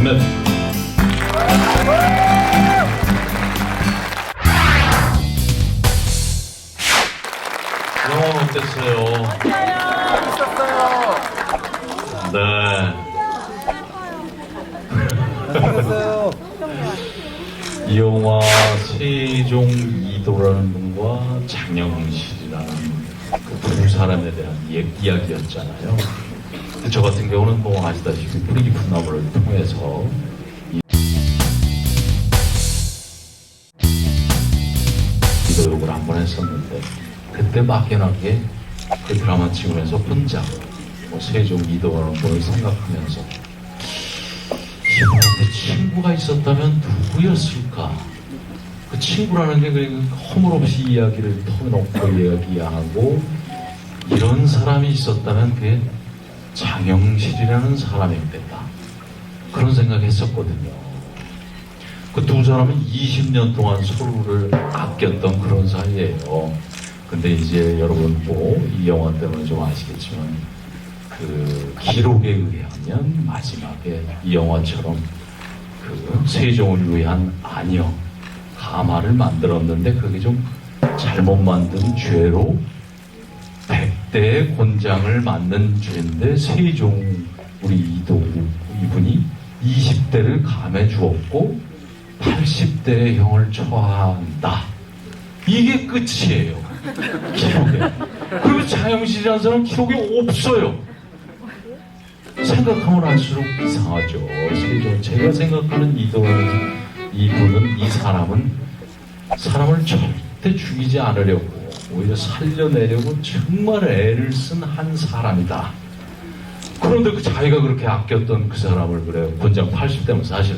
전면 영화 어땠어요? 네. 이 영화 세종 이도라는 분과 장영실이라는 그두 사람에 대한 이- 이야기였잖아요. 저 같은 경우는 뭐 아시다시피 뿌리 깊은 나무를 통해서 이도욕을 한 번 했었는데 그때 막연하게 그 드라마 찍으면서 혼자 뭐 세종 이도라는 분을 생각하면서 이분한테 친구가 있었다면 누구였을까? 그 친구라는 게 허물없이 이야기를 터놓고 이야기하고 이런 사람이 있었다면 그게 장영실이라는 사람이었겠다. 그런 생각했었거든요. 그 두 사람은 20년 동안 서로를 아꼈던 그런 사이예요. 근데 이제 여러분 뭐 이 영화 때문에 좀 아시겠지만 그 기록에 의하면 마지막에 이 영화처럼 그 세종을 위한 아녀 가마를 만들었는데 그게 좀 잘못 만든 죄로 백대의 곤장을 맞는 죄인데 세종 우리 이도 이분이 20대를 감해 주었고 80대의 형을 처한다. 이게 끝이에요. 기록에. 그리고 장영실이라는 사람은 기록에 없어요. 생각하면 할수록 이상하죠. 세종 제가 생각하는 이도 이분은 이 사람은 사람을 절대 죽이지 않으려고 오히려 살려내려고 정말 애를 쓴 한 사람이다. 그런데 그 자기가 그렇게 아꼈던 그 사람을 그래요. 권장 80대면 사실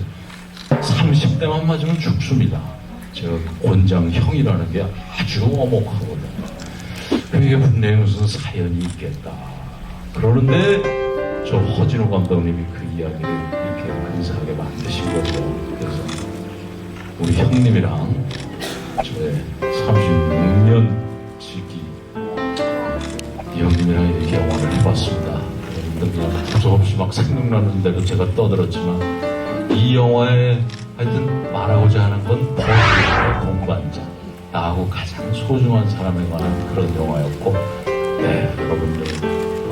30대만 맞으면 죽습니다. 제가 그 권장 형이라는 게 아주 어목하거든요. 그게 분명히 무슨 사연이 있겠다. 그러는데 저 허진호 감독님이 그 이야기를 이렇게 근사하게 만드신 거죠. 그래서 우리 형님이랑 저의 36년 지기 이 형님이랑 이렇게 영화를 해봤습니다. 그냥 두서없이 막 생각나는 대로 제가 떠들었지만 이 영화에 하여튼 말하고자 하는 건 동반자 나하고 가장 소중한 사람에 관한 그런 영화였고 네 여러분들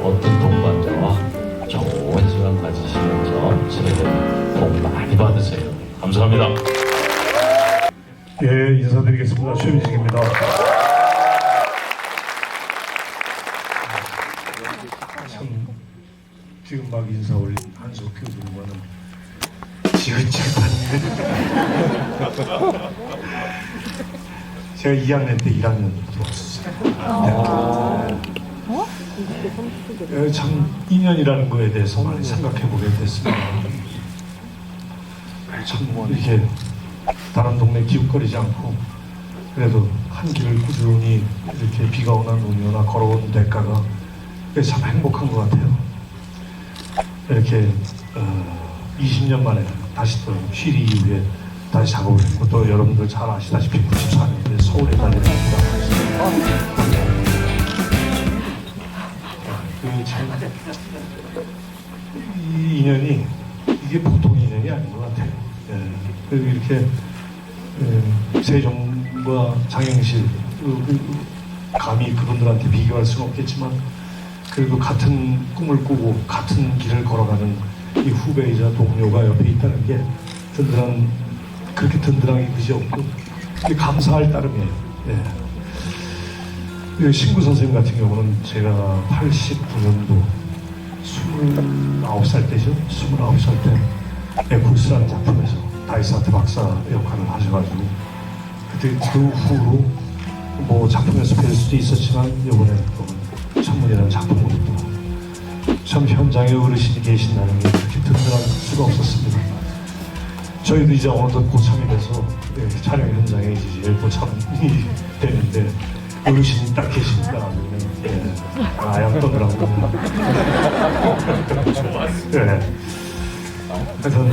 어떤 동반자와 좋은 시간 가지시면서 새해 복 많이 받으세요. 감사합니다. 예, 인사드리겠습니다. 최민식입니다. 참, 지금 막 인사 올린 한석규 군과는 지긋지긋한데. 제가 2학년 때 1학년 들어왔었어요. 예, 참, 인연이라는 거에 대해서 많이 생각해 보게 됐습니다. 참, 이렇게 다른 동네 기웃거리지 않고 그래도 한 길을 꾸준히 이렇게 비가 오나 눈이 오나 걸어온 대가가 참 행복한 것 같아요. 이렇게 어, 20년 만에 다시 또 쉬리 이후에 다시 작업을 했고 또 여러분들 잘 아시다시피 94년에 서울에 달려갑니다. 그참 이 인연이 이게 보통 인연이 아닌 것 같아요. 예. 그리고 이렇게 예, 세종과 장영실 그- 그- 감히 그분들한테 비교할 수는 없겠지만 그래도 같은 꿈을 꾸고 같은 길을 걸어가는 이 후배이자 동료가 옆에 있다는 게 든든한 그렇게 든든하게 그지 없고 감사할 따름이에요. 예. 그 신구 선생님 같은 경우는 제가 89년도 29살 때죠. 29살 때 에쿠스라는 작품에서 다이사트 박사 역할을 하셔가지고 그때 그 후로 뭐 작품에서 뵐 수도 있었지만 이번에 또 천문이라는 작품으로 또 참 현장에 어르신이 계신다는 게 그렇게 든든할 수가 없었습니다. 저희도 이제 어느덧 고참이 돼서 예, 촬영 현장에 이제 고참이 되는데 어르신이 딱 계시니까 예, 아양 떠더라고요. 예. 하여튼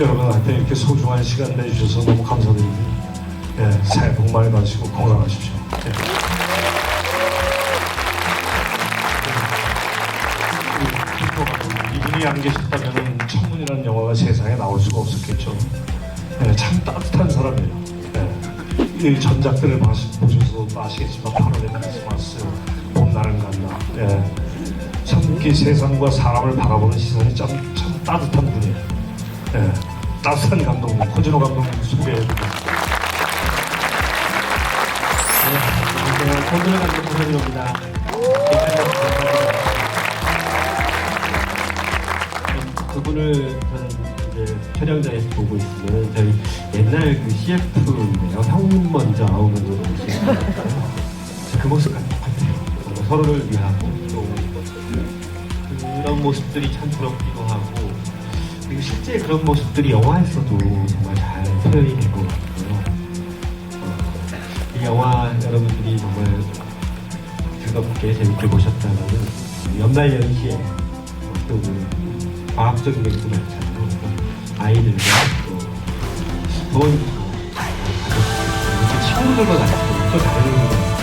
여러분한테 이렇게 소중한 시간 내주셔서 너무 감사드리고 예, 새해 복 많이 받으시고 건강하십시오. 예. 안 계셨다면 천문이라는 영화가 세상에 나올 수가 없었겠죠. 예, 참 따뜻한 사람이에요. 예. 이 전작들을 보셔서 아시겠지만 8월의 크리스마스, 봄날은 간다. 예. 참 세상과 사람을 바라보는 시선이 참, 참 따뜻한 분이에요. 예. 따뜻한 감독님, 허진호 감독님 소개해드립니다. 네, 손들어 감독 부탁드립니다. 분을 저는 이제 촬영장에서 보고 있으면 저희 옛날 그 CF인데요. 형 먼저 아우면으로 그 모습 같아요. 서로를 위하고 또 그런 모습들이 참 부럽기도 하고 그리고 실제 그런 모습들이 영화에서도 정말 잘 표현이 된것 같고요. 어, 이 영화 여러분들이 정말 즐겁게 재밌게 보셨다면 연말 연시에 또그 과학적인 얘기도 많잖아요. 아이들과 또 부모님도 가족들 이렇게 친구들과 같이 또 다른